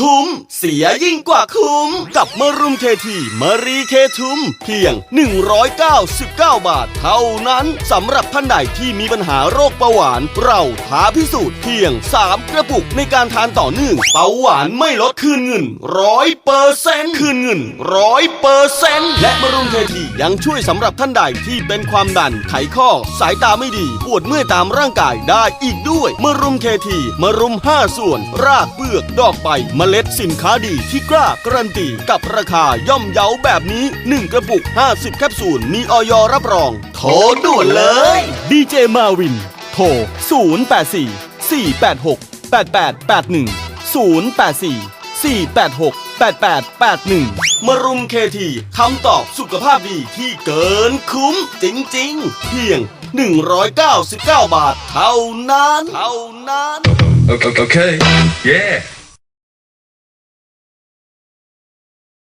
คุ้ม เสียยิ่งกว่าคุ้ม กับมรุมเคทีมารีเคทุม เพียง 199 บาทเท่านั้นสำหรับท่านใดที่มีปัญหาโรคเบาหวาน เราท้าพิสูจน์เพียง 3 กระปุกในการทานต่อเนื่องเบาหวานไม่ลดคืนเงินร้อยเปอร์เซ็นต์คืนเงินร้อยเปอร์เซ็นต์และมรุมเคทียังช่วยสำหรับท่านใดที่เป็นความดันไขข้อ สายตาไม่ดีปวดเมื่อยตามร่างกายได้อีกด้วยมรุมเคทีมรุม 5 ส่วน รากเปลือกดอกใบมล็ดสินค้าดีที่กล้าการันตีกับราคาย่อมเยาแบบนี้ 1 กระปุก 50 แคปซูล มีออยรับรอง โทรด่วนเลย ดีเจมาวิน โทร 084 486 8881 084 486 8881 มารุมเคทีคำตอบสุขภาพดีที่เกินคุ้มจริงๆ เพียง 199 บาทเท่านั้น เท่านั้น Okay. okay. Yeah.